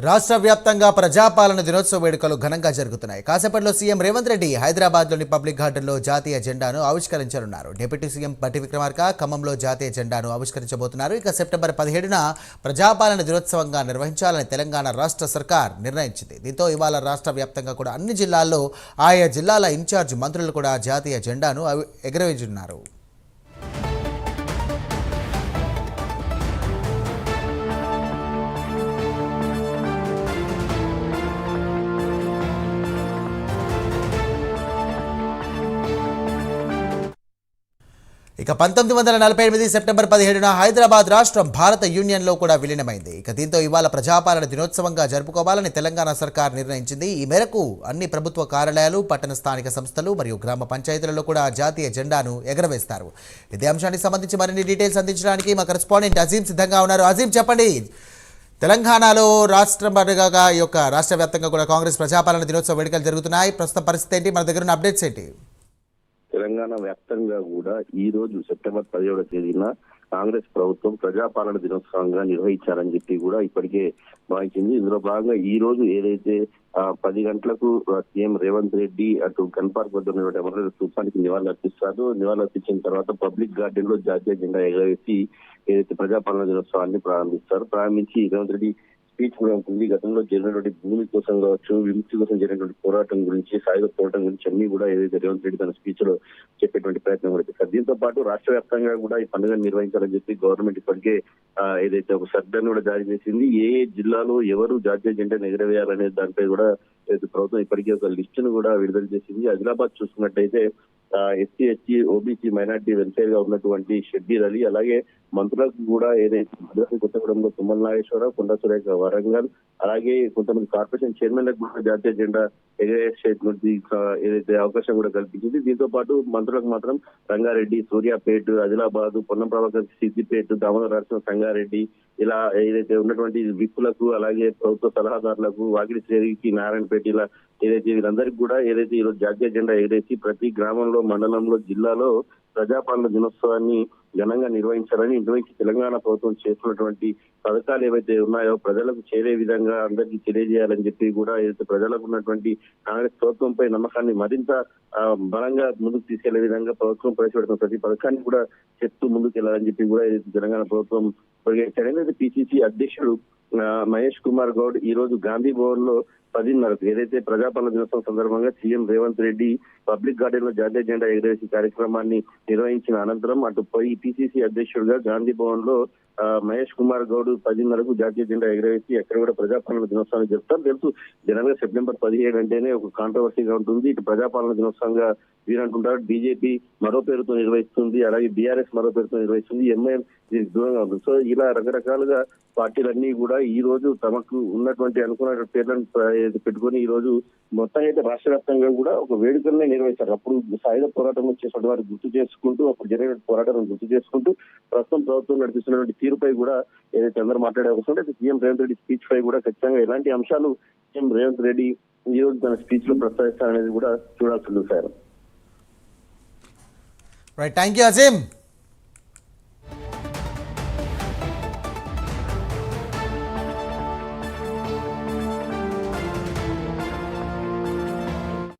రాష్ట్ర వ్యాప్తంగా ప్రజాపాలన దినోత్సవ వేడుకలు ఘనంగా జరుగుతున్నాయి. కాసేపట్లో సీఎం రేవంత్ రెడ్డి హైదరాబాద్లోని పబ్లిక్ గార్డెన్లో జాతీయ జెండాను ఆవిష్కరించనున్నారు. డిప్యూటీ సీఎం పట్టి విక్రమార్క ఖమ్మంలో జాతీయ జెండాను ఆవిష్కరించబోతున్నారు. ఇక సెప్టెంబర్ పదిహేడున ప్రజాపాలన దినోత్సవంగా నిర్వహించాలని తెలంగాణ రాష్ట్ర సర్కార్ నిర్ణయించింది. దీంతో ఇవాళ రాష్ట్ర వ్యాప్తంగా కూడా అన్ని జిల్లాల్లో ఆయా జిల్లాల ఇన్ఛార్జ్ మంత్రులు కూడా జాతీయ జెండాను అవి- ఎగురవేయనున్నారు. ఇక పంతొమ్మిది వందల నలభై ఎనిమిది సెప్టెంబర్ పదిహేడున హైదరాబాద్ రాష్ట్రం భారత యూనియన్లో కూడా విలీనమైంది. ఇక దీంతో ఇవాళ ప్రజాపాలన దినోత్సవంగా జరుపుకోవాలని తెలంగాణ సర్కార్ నిర్ణయించింది. ఈ మేరకు అన్ని ప్రభుత్వ కార్యాలయాలు పట్టణ స్థానిక సంస్థలు మరియు గ్రామ పంచాయతీలలో కూడా జాతీయ జెండాను ఎగరవేస్తారు. ఇదే అంశానికి సంబంధించి మరిన్ని డీటెయిల్స్ అందించడానికి మా కరెస్పాండెంట్ అజీం సిద్ధంగా ఉన్నారు. అజీం చెప్పండి. తెలంగాణలో రాష్ట్ర పండుగగా ఈ యొక్క రాష్ట్ర వ్యాప్తంగా కూడా కాంగ్రెస్ ప్రజాపాలన దినోత్సవ వేడుకలు జరుగుతున్నాయి. ప్రస్తుత పరిస్థితి ఏంటి? మన దగ్గర ఉన్న అప్డేట్స్ ఏంటి? తెలంగాణ వ్యాప్తంగా కూడా ఈ రోజు సెప్టెంబర్ పదిహేడవ తేదీన కాంగ్రెస్ ప్రభుత్వం ప్రజాపాలన దినోత్సవంగా నిర్వహించారని చెప్పి కూడా ఇప్పటికే భావించింది. ఇందులో భాగంగా ఈ రోజు ఏదైతే పది గంటలకు సీఎం రేవంత్ రెడ్డి అటు గన్ పార్క్ వద్ద ఉన్నటువంటి అమరవీర స్థూపానికి నివాళులు అర్పిస్తారు. నివాళులు అర్పించిన తర్వాత పబ్లిక్ గార్డెన్లో జాతీయ జెండా ఎగరవేసి ఏదైతే ప్రజాపాలన దినోత్సవాన్ని ప్రారంభిస్తారు. ప్రారంభించి రేవంత్ రెడ్డి స్పీచ్ కూడా ఉంటుంది గతంలో జరిగినటువంటి భూమి కోసం కావచ్చు విముక్తి కోసం జరిగినటువంటి పోరాటం గురించి సాయుధ పోరాటం గురించి అన్ని కూడా ఏదైతే రేవంత్ రెడ్డి తన స్పీచ్లో చెప్పేటువంటి ప్రయత్నం కూడా చేశారు. దీంతో పాటు రాష్ట్ర వ్యాప్తంగా కూడా ఈ పండుగను నిర్వహించాలని చెప్పి గవర్నమెంట్ ఇప్పటికే ఏదైతే ఒక సర్వేను కూడా జారీ చేసింది. ఏ ఏ జిల్లాలో ఎవరు జాతీయ జెండాను ఎగరవేయాలనే దానిపై కూడా ఏదైతే ప్రభుత్వం ఇప్పటికే ఒక లిస్ట్ను కూడా విడుదల చేసింది. ఆదిలాబాద్ చూసుకున్నట్టయితే ఎస్సీ ఎస్టీ ఓబీసీ మైనార్టీ వెల్ఫేర్గా ఉన్నటువంటి షెడ్యూల్ అలీ అలాగే మంత్రులకు కూడా ఏదైతే భద్రాద్రి కొత్తగూడెంలో తుమ్మల నాగేశ్వరరావు కొండ సురేఖ వరంగల్ అలాగే కొంతమంది కార్పొరేషన్ చైర్మన్లకు కూడా జాతీయ జెండా ఎగరేసేటువంటి ఏదైతే అవకాశం కూడా కల్పించింది. దీంతో పాటు మంత్రులకు మాత్రం రంగారెడ్డి సూర్యాపేట్ ఆదిలాబాద్ పొన్నం ప్రభాకర్ సిద్దిపేట దామోదర నరసింహ సంగారెడ్డి ఇలా ఏదైతే ఉన్నటువంటి విప్పులకు అలాగే ప్రభుత్వ సలహాదారులకు వాకిడి శ్రేణికి నారాయణపేట ఇలా ఏదైతే వీరందరికీ కూడా ఏదైతే ఈరోజు జాతీయ జెండా ఎగరేసి ప్రతి గ్రామంలో మండలంలో జిల్లాలో ప్రజాపాలన దినోత్సవాన్ని ఘనంగా నిర్వహించాలని నిర్వహించి తెలంగాణ ప్రభుత్వం చేస్తున్నటువంటి పథకాలు ఏవైతే ఉన్నాయో ప్రజలకు చేరే విధంగా అందరికీ తెలియజేయాలని చెప్పి కూడా ఏదైతే ప్రజలకు ఉన్నటువంటి కాంగ్రెస్ ప్రభుత్వంపై నమ్మకాన్ని మరింత బలంగా ముందుకు తీసుకెళ్ళే విధంగా ప్రభుత్వం ప్రవేశపెడుతున్న ప్రతి పథకాన్ని కూడా చెప్తూ ముందుకు వెళ్ళాలని చెప్పి కూడా ఏదైతే తెలంగాణ ప్రభుత్వం ఏదైతే పిసిసి అధ్యక్షుడు మహేష్ కుమార్ గౌడ్ ఈ రోజు గాంధీ భవన్లో పదిన్నరకు ఏదైతే ప్రజాపాలన దినోత్సవం సందర్భంగా సీఎం రేవంత్ రెడ్డి పబ్లిక్ గార్డెన్లో జాతీయ జెండా ఎగరేసి కార్యక్రమాన్ని నిర్వహించిన అనంతరం అటు పోయి పిసిసి అధ్యక్షుడిగా గాంధీ భవన్లో మహేష్ కుమార్ గౌడ్ పదిన్నరకు జాతీయ జెండా ఎగరవేసి ఎక్కడ కూడా ప్రజాపాలన దినోత్సవాన్ని చెప్తారు తెలుసు జనరల్గా సెప్టెంబర్ పదిహేడు అంటేనే ఒక కాంట్రవర్సీగా ఉంటుంది. ఇటు ప్రజాపాలన దినోత్సవంగా వీరంటుంటారు. బీజేపీ మరో పేరుతో నిర్వహిస్తుంది. అలాగే బీఆర్ఎస్ మరో పేరుతో నిర్వహిస్తుంది. ఎంఐఎం దీనికి దూరంగా ఉంటుంది. సో ఇలా రకరకాలుగా పార్టీలన్నీ కూడా ఈ రోజు తమకు ఉన్నటువంటి అనుకున్న పేర్లను పెట్టుకొని ఈ రోజు మొత్తం అయితే రాష్ట్ర వ్యాప్తంగా కూడా ఒక వేడుకలనే నిర్వహిస్తారు. అప్పుడు సాయుధ పోరాటం చేసినటువంటి వారు గుర్తు చేసుకుంటూ అప్పుడు జరిగిన పోరాటం గుర్తు చేసుకుంటూ ప్రస్తుతం ప్రభుత్వం నడిపిస్తున్నటువంటి తీరుపై కూడా ఏదైతే అందరూ మాట్లాడే అవసరం ఉంటే సీఎం రేవంత్ రెడ్డి స్పీచ్ పై కూడా ఖచ్చితంగా ఎలాంటి అంశాలు సీఎం రేవంత్ రెడ్డి ఈ రోజు తన స్పీచ్లో ప్రస్తావిస్తారనేది కూడా చూడాల్సి ఉంది sir. Right thank you Azeem